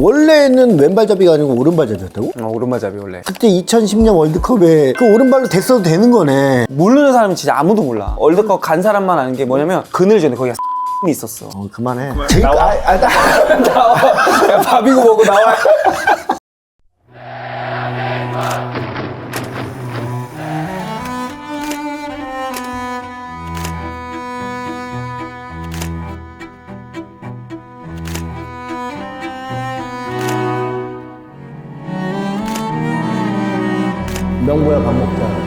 원래는 왼발잡이가 아니고 오른발잡이였다고? 어, 오른발잡이 원래. 그때 2010년 월드컵에 그 오른발로 됐어도 되는 거네. 모르는 사람은 진짜 아무도 몰라. 월드컵 간 사람만 아는 게 뭐냐면 그늘 전에 거기가 이 있었어. 어, 그만해. 나와. 아, 아, 나. 야, 밥이고 뭐고 나와. 명보야 밥 먹자.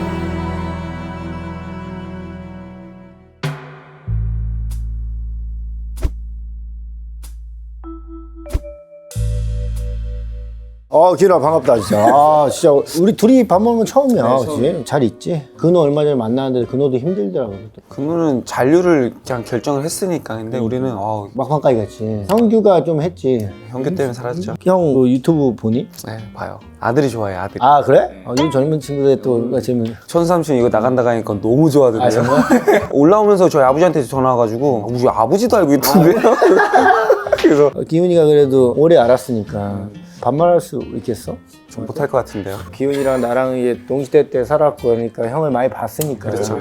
어, 기훈아 반갑다 진짜. 아, 진짜 우리 둘이 밥 먹는 건 처음이야, 그렇지? 잘 있지? 근호 얼마 전에 만나는데 근호도 힘들더라고. 그거는 잔류를 그냥 결정을 했으니까. 근데 우리는 어, 막판까지 갔지. 형규가 좀 했지. 형규 때문에 살았죠. 형그 유튜브 보니? 네, 봐요. 아들이 좋아해, 아들. 아 그래? 어, 요즘 젊은 친구들 또 재밌는. 천삼촌 이거 나간다 가니까 너무 좋아하던데요. 아? 올라오면서 저희 아버지한테 전화 와가지고 우리 아버지도 알고 있던데요. 그래서 어, 기훈이가 그래도 오래 알았으니까 반말할 수 있겠어? 좀 못할 것 같은데요. 기훈이랑 나랑 이제 동시대 때 살았고 그러니까 형을 많이 봤으니까. 그렇죠.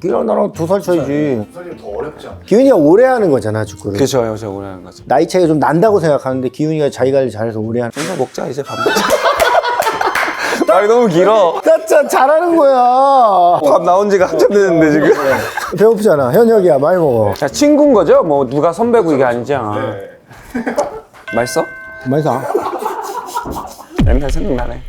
기훈이랑 나랑 두 살 차이지. 선생님 더 어렵지 않나요? 기훈이가 오래 하는 거잖아 축구를. 그죠, 저 오래 하는 거죠. 나이 차이가 좀 난다고 생각하는데 기훈이가 자기 관리 잘해서 오래 하는. 혼자 먹자 이제 밥 먹자. 말이 너무 길어. 진짜 잘하는 거야. 밥 나온 지가 한참 됐는데 지금. 배고프잖아. 현역이야 많이 먹어. 자, 친구인 거죠? 뭐 누가 선배고 이게 아니잖아. 맛있어? 맛있어. 옛날 생각나네.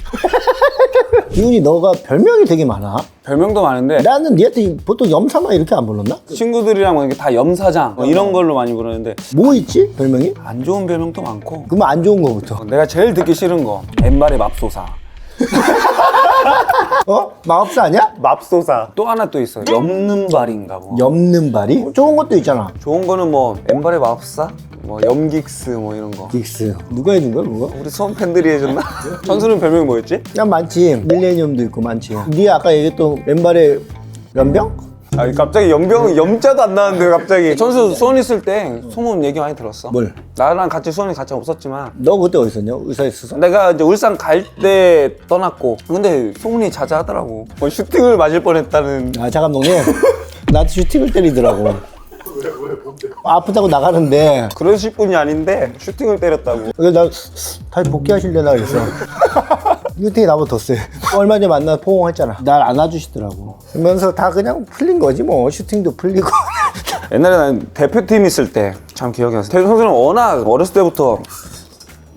기훈이 너가 별명이 되게 많아. 별명도 많은데 나는 니한테 보통 염사만 이렇게 안 불렀나? 친구들이랑 뭐 이렇게 다 염사장 뭐 이런 걸로 많이 부르는데 뭐 있지 별명이? 안 좋은 별명도 많고 그러면 안 좋은 거부터. 내가 제일 듣기 싫은 거 엠발의 맙소사 어? 마법사 아니야? 맙소사 또 하나 또 있어요 엽는 발인가 뭐 엽는 발이? 좋은 것도 있잖아. 좋은 거는 뭐 엠발의 맙사 뭐 염긱스 뭐 이런 거 긱스. 누가 해준 거야 그거? 우리 수원 팬들이 해줬나? 천수는 별명이 뭐였지? 난 많지. 밀레니엄도 있고 많지. 네 아까 얘기했던 왼발에 연병? 아니 갑자기 연병 염자도 안 나는데 갑자기 천수 수원 있을 때 소문 얘기 많이 들었어 뭘? 나랑 같이 수원에 같이 없었지만 너 그때 어디 있었냐? 의사에 있었어? 내가 이제 울산 갈 때 떠났고 근데 소문이 자자하더라고 뭐 슈팅을 맞을 뻔했다는 아, 자 감독님. 나한테 슈팅을 때리더라고. 아프다고 나가는데. 그러실 분이 아닌데 슈팅을 때렸다고 그래서 나 다시 복귀하실래나 그랬어. 슈팅이 나보다 더 세. 얼마 전에 만나서 포옹했잖아. 날 안아주시더라고. 그러면서 다 그냥 풀린 거지 뭐. 슈팅도 풀리고. 옛날에 난 대표팀 있을 때 참 기억이 나서 태준 선수는 워낙 어렸을 때부터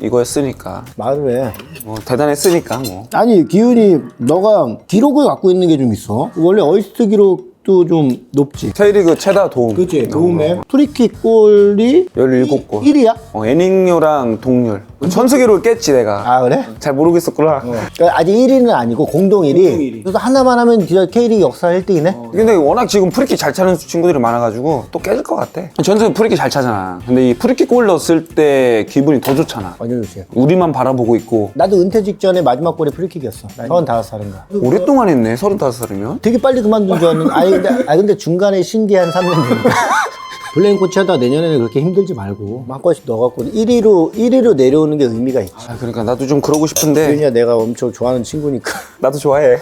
이거 했으니까 말을 해. 뭐 대단했으니까 뭐 아니 기훈이 너가 기록을 갖고 있는 게 좀 있어. 원래 어이스트 기록도 좀 높지. K리그 최다 도움 그치 도움에 프리킥 골이 17골 1위야? 어, 애닝요랑 동률 기록을 깼지 내가 아 그래? 잘 모르겠었구나 그러니까 아직 1위는 아니고 공동 1위. 그래서 하나만 하면 진짜 K리그 역사 1등이네. 근데 워낙 지금 프리킥 잘 차는 친구들이 많아가지고 또 깨질 것 같아 전수 프리킥 잘 차잖아 근데 이 프리킥 골 넣었을 때 기분이 더 좋잖아 완전 좋지. 우리만 바라보고 있고 나도 은퇴 직전에 마지막 골이 프리킥이었어. 35살인가. 오랫동안 했네 35살이면 되게 빨리 그만둔 줄 알았는데 아니 근데, 아니 근데 중간에 신기한 3년 되니까 블레인 코치 하다 내년에는 그렇게 힘들지 말고. 한 건씩 넣어갖고 1위로 1위로 내려오는 게 의미가 있지. 아, 그러니까 나도 좀 그러고 싶은데. 기훈이야 내가 엄청 좋아하는 친구니까. 나도 좋아해.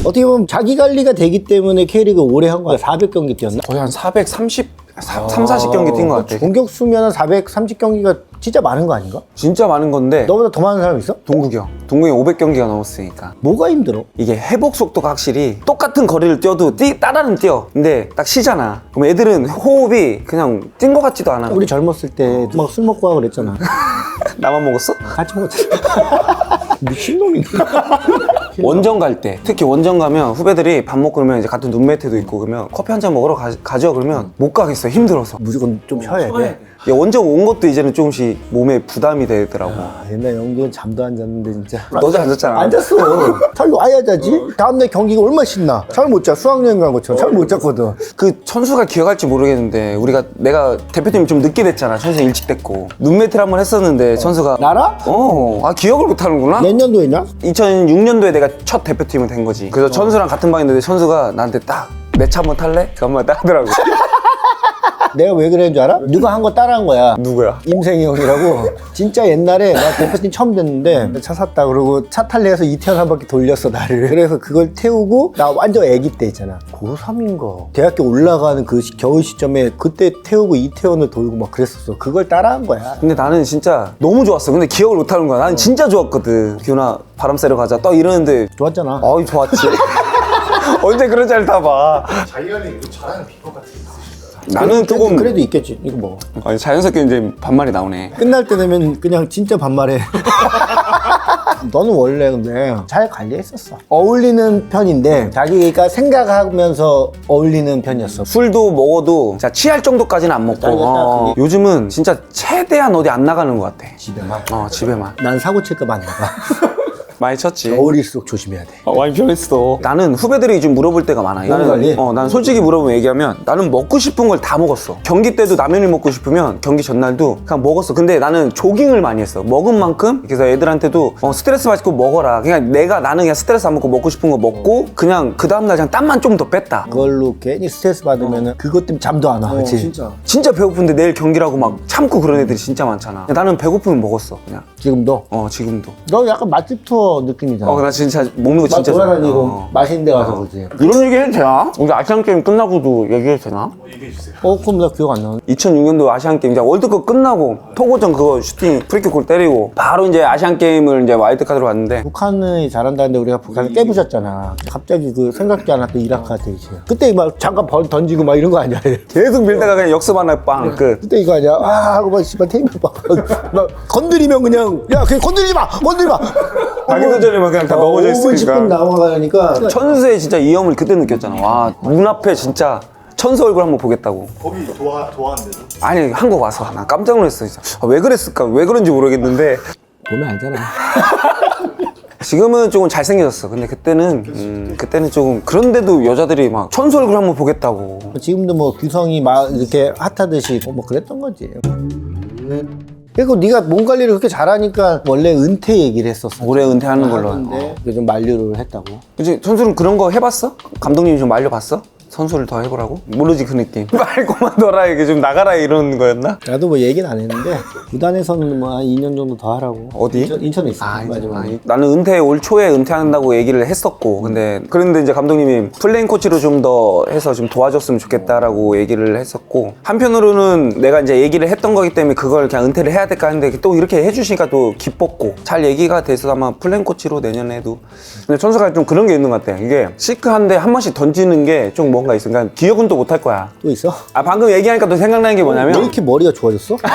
어떻게 보면 자기 관리가 되기 때문에 K리그 오래 한 거야. 400경기 뛰었나? 거의 한 430, 3, 40경기 뛴 것 같아. 공격 수면 430경기가 진짜 많은 거 아닌가? 진짜 많은 건데 너보다 더 많은 사람 있어? 동국이 형. 동국이 500경기가 넘었으니까. 뭐가 힘들어? 이게 회복 속도가 확실히 똑같은 거리를 뛰어도 뛰, 따라는 뛰어. 근데 딱 쉬잖아. 그럼 애들은 호흡이 그냥 뛴것 같지도 않아. 우리 젊었을 때 막 술 먹고 하고 그랬잖아. 나만 먹었어? 같이 먹었잖아. 미친놈인가? 원정 갈 때. 특히 원정 가면 후배들이 밥 먹고 그러면 이제 같은 룸메이트도 있고 그러면 커피 한 잔 먹으러 가, 가죠? 그러면 못 가겠어. 힘들어서. 무조건 좀 쉬어야 돼 야, 원정 온 것도 이제는 조금씩 몸에 부담이 되더라고 아, 옛날 영규는 잠도 안 잤는데 진짜 너도 안 잤잖아 안 잤어 잘 와야 자지 다음날 경기가 얼마나 신나 잘 못 자 수학여행 간 것처럼 잘 못 잤거든 그 천수가 기억할지 모르겠는데 우리가 내가 대표팀 좀 늦게 됐잖아 천수 일찍 됐고 룸메이트를 한번 했었는데 천수가 나라? 어, 아 기억을 못 하는구나. 몇 년도 했냐? 2006년도에 내가 첫 대표팀이 된 거지. 그래서 천수랑 같은 방인데 천수가 나한테 딱 내 차 한번 탈래? 그 한마디 하더라고. 내가 왜 그랬는 줄 알아? 누가 한 거 따라한 거야. 누구야? 임생이 형이라고 진짜 옛날에 나 대표팀 처음 됐는데 차 샀다 그러고 차 탈래 해서 이태원 한 바퀴 돌렸어 나를 그래서 그걸 태우고 나 완전 애기 때 있잖아 고3인가 대학교 올라가는 그 시- 겨울 시점에 그때 태우고 이태원을 돌고 막 그랬었어 그걸 따라한 거야 근데 나는 진짜 너무 좋았어. 근데 기억을 못 하는 거야. 나는 진짜 좋았거든. 기훈아, 바람 쐬러 가자. 또 이러는데, 좋았잖아 어이, 좋았지. 언제 그런 잘 타봐. 그 잘하는 비법 같은 게 나는 조금, 그래도 있겠지 이거 뭐 아니, 자연스럽게 이제 반말이 나오네. 끝날 때 되면 그냥 진짜 반말해 너는 원래 근데 잘 관리했었어 어울리는 편인데 자기가 생각하면서 어울리는 편이었어 술도 먹어도 진짜 취할 정도까지는 안 먹고. 어, 그게. 요즘은 진짜 최대한 어디 안 나가는 것 같아. 집에만 어, 집에만. 난 사고 칠까 봐 안 나가 많이 쳤지. 어울릴수록 조심해야 돼 아, 많이 변했어. 나는 후배들이 좀 물어볼 때가 많아. 너무 관리? 나는, 어, 난 솔직히 물어보면 얘기하면 나는 먹고 싶은 걸 다 먹었어. 경기 때도 라면이 먹고 싶으면 경기 전날도 그냥 먹었어. 근데 나는 조깅을 많이 했어. 먹은 만큼 그래서 애들한테도 어, 스트레스 받고 먹어라. 그냥 내가 나는 그냥 스트레스 안 먹고 먹고 싶은 거 먹고 그냥 그 다음 날 그냥 땀만 좀 더 뺐다. 그걸로 괜히 스트레스 받으면 은 그것 때문에 잠도 안 와. 그치? 진짜 배고픈데 내일 경기라고 막 참고 그런 애들이 진짜 많잖아. 나는 배고프면 먹었어. 그냥. 지금도? 어, 지금도. 너 약간 맛집 투어 느낌이잖아. 어, 나 진짜 먹는 거 막 진짜. 돌아다니고 어. 맛있는 데 가서 그지. 이런 얘기 해도 되나? 우리 아시안 게임 끝나고도 얘기해도 되나? 얘기해 주세요. 어, 그럼 나 기억 안 나는데. 2006년도 아시안 게임 이제 월드컵 끝나고 토고전 그거 슈팅 프리킥 골 때리고 바로 이제 아시안 게임을 이제 와일드 카드로 왔는데 북한이 잘한다는데 우리가 북한을 깨부셨잖아. 갑자기 그 생각지 않았던 이라크한테 이제. 그때 막 잠깐 벌 던지고 막 이런 거 아니야? 계속 밀다가 그냥 역습 하나 빵 끝. 그때 이거 아니야? 아 하고 막 씨발 테이블 막, 막 건드리면 그냥 야 그냥 건드리지 마 건드리지 마 자기도 전에만 그냥 다 넘어져 5분 10분 있으니까. 나와가니까 천수의 진짜 위험을 그때 느꼈잖아. 와 눈앞에 진짜 천수 얼굴 한번 보겠다고. 거기 도와 도와한데도 아니 한국 와서 나 깜짝 놀랐어 진짜. 아, 왜 그랬을까? 왜 그런지 모르겠는데 보면 알잖아. 지금은 조금 잘생겨졌어. 근데 그때는 음, 그때는 조금 그런데도 여자들이 막 천수 얼굴 한번 보겠다고. 지금도 뭐 규성이 막 이렇게 핫하듯이 뭐 그랬던 거지. 그리고 네가 몸 관리를 그렇게 잘하니까 원래 은퇴 얘기를 했었어. 올해 은퇴하는 걸로. 하는데 요즘 만류를 했다고. 그치 선수는 그런 거 해봤어? 감독님이 좀 말려봤어? 선수를 더 해보라고? 모르지 그 느낌 말고만 둬라 이게 좀 나가라 이런 거였나? 나도 뭐 얘기는 안 했는데 구단에서는 뭐 한 2년 정도 더 하라고. 어디? 인천, 인천에 있어. 아, 마지막에. 아니, 나는 은퇴 올 초에 은퇴한다고 얘기를 했었고 근데 그런데 이제 감독님이 플레인 코치로 좀 더 해서 좀 도와줬으면 좋겠다라고 얘기를 했었고 한편으로는 내가 이제 얘기를 했던 거기 때문에 그걸 그냥 은퇴를 해야 될까 했는데 또 이렇게 해주시니까 또 기뻤고 잘 얘기가 돼서 아마 플레인 코치로 내년에도 근데 천수가 좀 그런 게 있는 것 같아 이게 시크한데 한 번씩 던지는 게 좀 뭔가 있어 그러니까 기억은 또 못할 거야 또 있어? 아 방금 얘기하니까 또 생각나는 게왜 뭐냐면 이렇게 머리가 좋아졌어?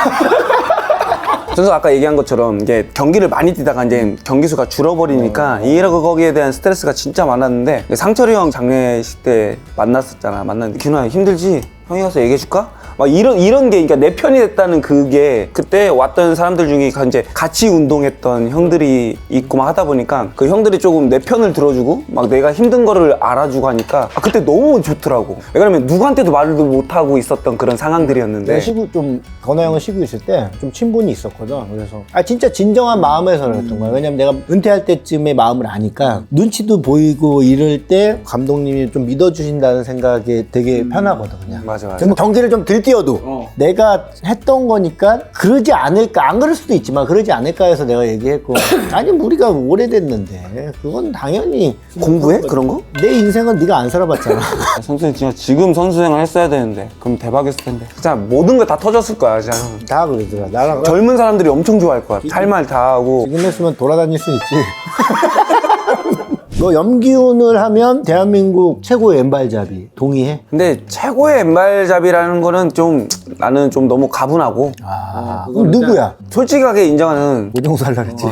선수 아까 얘기한 것처럼 이게 경기를 많이 뛰다가 이제 경기 수가 줄어버리니까 이러고 거기에 대한 스트레스가 진짜 많았는데 상철이 형 장례식 때 만났었잖아 만났는데 기훈아 힘들지? 형이 가서 얘기해 줄까? 막 이런 이런 게 그러니까 내 편이 됐다는 그게 그때 왔던 사람들 중에 이제 같이 운동했던 형들이 있고 막 하다 보니까 그 형들이 조금 내 편을 들어주고 막 내가 힘든 거를 알아주고 하니까 아, 그때 너무 좋더라고. 왜 그러면 누구한테도 말도 못 하고 있었던 그런 상황들이었는데 시구 좀 건호 형은 시구 있을 때 좀 친분이 있었거든. 그래서 아 진짜 진정한 마음에서 그랬던 거야. 왜냐면 내가 은퇴할 때쯤의 마음을 아니까 눈치도 보이고 이럴 때 감독님이 좀 믿어주신다는 생각이 되게 편하거든 그냥. 맞아, 맞아. 경기를 좀 들 뛰어도 내가 했던 거니까 그러지 않을까. 안 그럴 수도 있지만 그러지 않을까 해서 내가 얘기했고. 아니 우리가 오래됐는데. 그건 당연히 공부해? 그런 거? 내 인생은 네가 안 살아봤잖아. 선수는 진짜 지금 선수생활 했어야 되는데. 그럼 대박이었을 텐데. 진짜 모든 거 다 터졌을 거야 진짜. 다 그러더라. 나랑 젊은 사람들이 엄청 좋아할 거야 할 말 다 하고. 지금 했으면 돌아다닐 수 있지. 너 염기훈을 하면 대한민국 최고의 왼발잡이 동의해? 근데 최고의 왼발잡이라는 거는 좀 나는 좀 너무 가분하고 아, 그럼 누구야? 솔직하게 인정하는 오정수 하려 그랬지.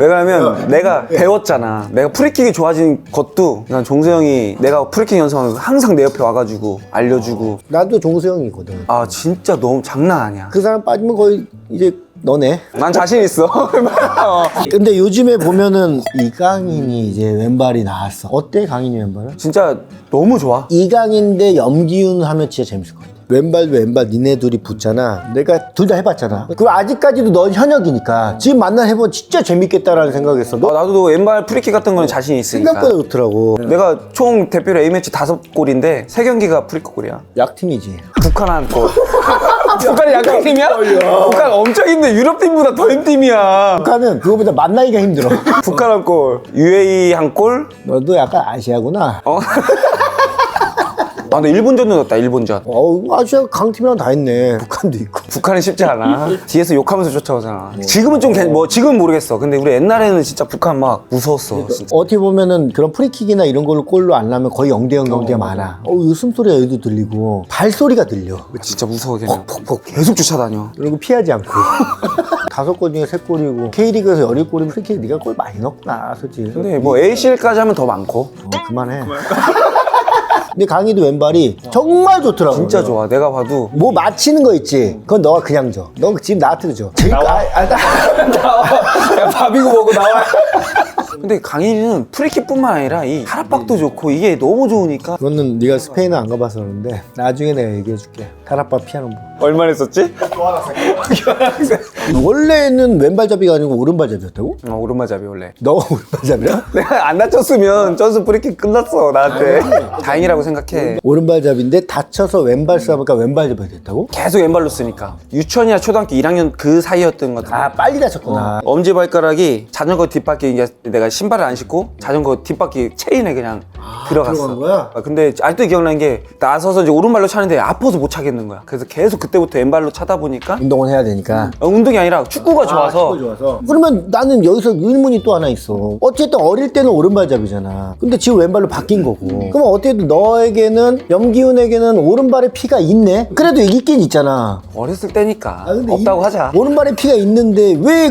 왜냐면 내가 배웠잖아 내가 프리킥이 좋아진 것도 난 종수형이 내가 프리킥 연습하면 항상 내 옆에 와가지고 알려주고 나도 종수형이거든. 아 진짜 너무 장난 아니야 그 사람 빠지면 거의 이제 너네. 난 자신 있어 어. 근데 요즘에 보면은 이강인이 이제 왼발이 나왔어. 어때 강인이 왼발은? 진짜 너무 좋아 이강인 대 염기훈 하면 진짜 재밌을 것 같아. 왼발도 왼발 니네 둘이 붙잖아. 내가 둘 다 해봤잖아. 그리고 아직까지도 넌 현역이니까 지금 만나 해보면 진짜 재밌겠다라는 생각했어. 어, 너 나도 왼발 프리킥 같은 거는 자신 있으니까. 생각보다 좋더라고. 내가 총 대표로 A매치 다섯 골인데 세 경기가 프리킥 골이야. 약팀이지. 북한 한 골. 북한이 약한 팀이야? 북한 엄청 힘든 유럽 팀보다 더 힘든 팀이야. 북한은 그거보다 만나기가 힘들어. 북한 한 골, UAE 한 골. 너도 약간 아시아구나. 어? 아, 나 일본전도 넣었다. 일본전. 어, 아시아 강팀이랑 다 했네. 북한도 있고. 북한은 쉽지 않아. 뒤에서 욕하면서 쫓아오잖아. 지금은 좀뭐 지금 은 모르겠어. 근데 우리 옛날에는 진짜 북한 막 무서웠어. 진짜. 어떻게 보면은 그런 프리킥이나 이런 걸로 골로 안 나면 거의 0대0 경기가 많아. 어, 웃음소리가 여기도 들리고 발소리가 들려. 진짜 무서워 걔는. 퍽퍽 계속 쫓아다녀. 그리고 피하지 않고. 다섯 골 중에 세 골이고 K리그에서 열일 골이면 프리킥 네가 골 많이 넣구나 솔직히. 근데 뭐 ACL까지 하면 더 많고. 어, 그만해. 근데 강희도 왼발이 정말 좋더라고. 진짜 좋아. 내가 봐도 뭐 맞히는 거 있지. 그건 너가 그냥 줘. 너 지금 나한테도 줘. 나와. 아, 아, 나- 야, 밥이고 뭐고 나와. 근데 강인이는 프리킥뿐만 아니라 이 타락박도 좋고 이게 너무 좋으니까 그거는 네가 스페인을 안 가봐서 그러는데 나중에 내가 얘기해줄게. 피하는 법. 얼마나 살게요. 원래는 왼발잡이가 아니고 오른발잡이였다고? 어, 오른발잡이 원래. 너가 오른발잡이야? 내가 안 다쳤으면 전수 프리킥 끝났어 나한테. 다행이라고 생각해. 오른발잡인데 다쳐서 왼발 싸니까 왼발잡이 됐다고? 계속 왼발로 쓰니까 유치원이나 초등학교 1학년 그 사이였던 것 같아. 아 빨리 다쳤구나. 엄지 발가락이 자전거 뒷바퀴 이게 내가 신발을 안 신고 자전거 뒷바퀴 체인에 그냥 들어갔어. 들어간 거야? 아, 근데 아직도 기억나는 게 나서서 이제 오른발로 차는데 아파서 못 차겠는 거야. 그래서 계속 그때부터 왼발로 차다 보니까 운동은 해야 되니까. 어, 운동이 아니라 축구가 좋아서 그러면 나는 여기서 의문이 또 하나 있어. 어쨌든 어릴 때는 오른발잡이잖아. 근데 지금 왼발로 바뀐 거고. 그럼 어쨌든 너에게는 염기훈에게는 오른발에 피가 있네. 그래도 있긴 있잖아. 어렸을 때니까 아, 근데 없다고 이- 하자. 오른발에 피가 있는데 왜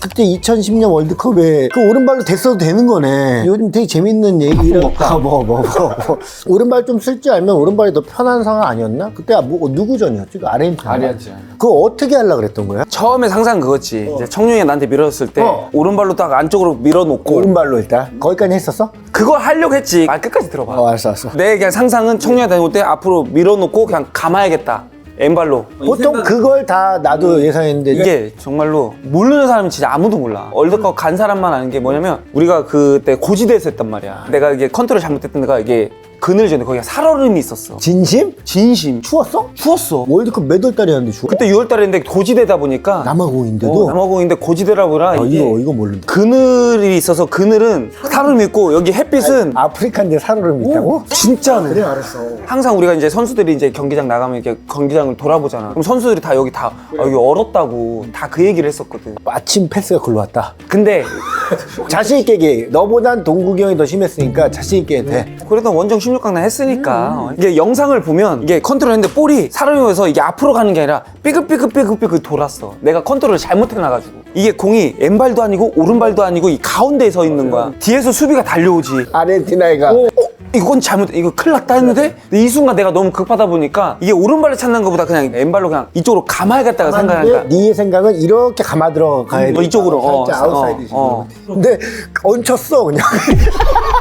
그때 2010년 월드컵에 그 오른발로 됐어도 되는 거네. 요즘 되게 재밌는 얘기를 아, 뭐, 뭐, 뭐, 뭐. 오른발 좀 쓸 줄 알면 오른발이 더 편한 상황 아니었나? 그때 뭐 누구 전이었지? 그 아르헨티나. 아르헨티나. 그거 어떻게 하려 그랬던 거야? 처음에 상상 그거지. 이제 청룡이 나한테 밀어줬을 때 어. 오른발로 딱 안쪽으로 밀어놓고 오른발로 일단 거기까지 했었어? 그걸 하려고 했지. 말 끝까지 들어봐. 어, 알았어, 알았어. 내 그냥 상상은 청룡이 다녀올 때 앞으로 밀어놓고 그냥 감아야겠다. 왼발로. 보통 그걸 다 나도 예상했는데 이게 정말로 모르는 사람은 진짜 아무도 몰라. 월드컵 간 사람만 아는 게 뭐냐면 우리가 그때 고지대에서 했단 말이야. 내가 이게 컨트롤 잘못했던 데가 이게 그늘 전에 거기가 살얼음이 있었어. 진심? 진심. 추웠어? 추웠어. 월드컵 몇 월 달이었는데 추워? 그때 6월 달인데 고지대다 보니까 남아공인데도? 어, 남아공인데 고지대라 보라 아, 이거 이거 모르는데 그늘이 있어서 그늘은 살얼음 있고 여기 햇빛은 아프리카인데 살얼음이 있다고? 진짜는 알았어 항상 우리가 이제 선수들이 이제 경기장 나가면 이렇게 경기장을 돌아보잖아. 그럼 선수들이 다 여기 다 아, 여기 얼었다고 다 그 얘기를 했었거든. 마침 패스가 글로 왔다 근데 자신 있게 얘기해 너보단 동국이 형이 더 심했으니까 자신 있게 해도 돼 그래도 원정 16강 나 했으니까. 이게 영상을 보면 이게 컨트롤 했는데 볼이 살얼음에서 이게 앞으로 가는 게 아니라 삐끗삐끗삐끗삐끗 돌았어. 내가 컨트롤을 잘못해놔가지고. 이게 공이 왼발도 아니고 오른발도 아니고 이 가운데에 서 있는 거야. 뒤에서 수비가 달려오지. 아르헨티나 애가. 어, 이건 잘못, 이거 큰일 났다 했는데 이 순간 내가 너무 급하다 보니까 이게 오른발을 찾는 것보다 그냥 왼발로 그냥 이쪽으로 감아야겠다가 생각하니까 네 생각은 이렇게 감아 들어가야 돼. 어, 이쪽으로, 어, 살짝 아웃사이드 어, 어. 근데 얹혔어 그냥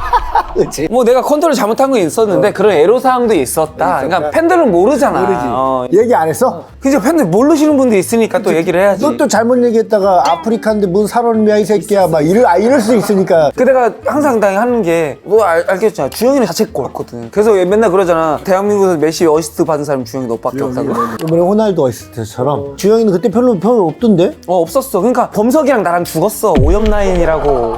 그치? 뭐 내가 컨트롤 잘못한 건 있었는데 그런 애로사항도 있었다. 그러니까 팬들은 모르잖아. 모르지. 어. 얘기 안 했어? 그죠 팬들 모르시는 분도 있으니까 또 얘기를 해야지. 너 또 잘못 얘기했다가 아프리카인데 무슨 살얼음이야 이 새끼야. 막 이럴, 아, 이럴 수 있으니까. 그 내가 항상 다 하는 게너 알겠잖아 주영이는 자책골 같거든. 그래서 얘 맨날 그러잖아. 대한민국에서 메시 어시스트 받은 사람 주영이 너밖에 없다고. 이번에 호날두 어시스트처럼 주영이는 그때 별로 별로 없던데? 어 없었어. 그러니까 범석이랑 나랑 죽었어. 오염 라인이라고.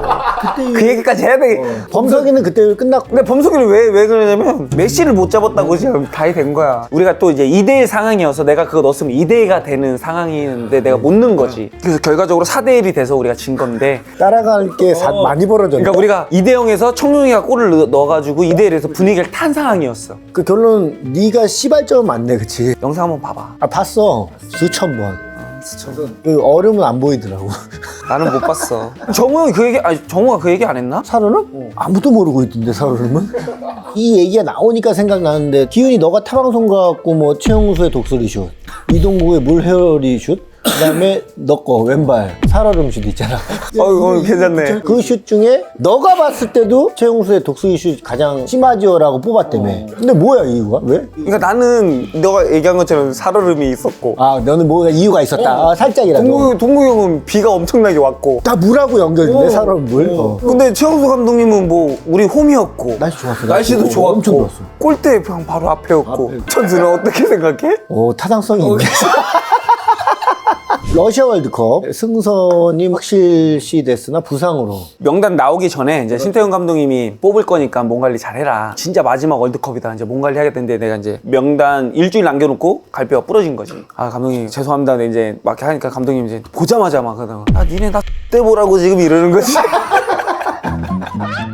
그 얘기까지 해야 돼 범석이는 그때 끝났고. 근데 범석이는 왜, 왜 그러냐면 메시를 못 잡았다고 지금 다이 된 거야. 우리가 또 이제 2대1 상황이어서 내가 그거 넣었으면 2대1가 되는 상황이었는데 내가 못 넣은 거지. 그래서 결과적으로 4대1이 돼서 우리가 진 건데. 따라갈 게 사- 많이 벌어졌네. 그러니까 우리가 2대 0에서 청룡이가 골을 넣- 넣어가지고 2대 1에서 분위기를 탄 상황이었어. 그 결론 네가 시발점 맞네 그치? 영상 한번 봐봐. 아 봤어. 수천 번 그 얼음은 안 보이더라고 나는 못 봤어. 정우 형이 그 얘기, 아니 정우가 그 얘기 안 했나? 살얼음? 아무도 모르고 있던데 살얼음은 이 얘기가 나오니까 생각나는데 기훈이 너가 타방송 가갖고 뭐 최영수의 독수리 슛 이동국의 물헤어리 슛 그다음에 너거 왼발 살얼음 슛 있잖아. 어, 이거 괜찮네. 그 슛 중에 너가 봤을 때도 최용수의 독수리 슛 가장 심하지요라고 뽑았다며. 근데 뭐야 이유가? 왜? 그러니까 나는 너가 얘기한 것처럼 살얼음이 있었고 아 너는 뭐가 이유가 있었다. 아, 살짝이라도. 동구, 동구 형은 비가 엄청나게 왔고 다 물하고 연결돼 살얼음 물. 어. 근데 최영수 감독님은 뭐 우리 홈이었고 날씨 좋았어, 날씨. 날씨도 어, 좋았고 엄청 좋았어. 골대 그냥 바로 앞에였고 앞에. 천수는 어떻게 생각해? 오 타당성이 있네. 러시아 월드컵 승선이 확실시 됐으나 부상으로 명단 나오기 전에 이제 신태용 감독님이 뽑을 거니까 몸 관리 잘해라. 진짜 마지막 월드컵이다. 이제 몸 관리 해야겠는데 내가 이제 명단 일주일 남겨놓고 갈비가 부러진 거지. 아 감독님 죄송합니다. 근데 이제 막 이렇게 하니까 감독님 이제 보자마자 막 그러다가 아 니네 나때 보라고 지금 이러는 거지.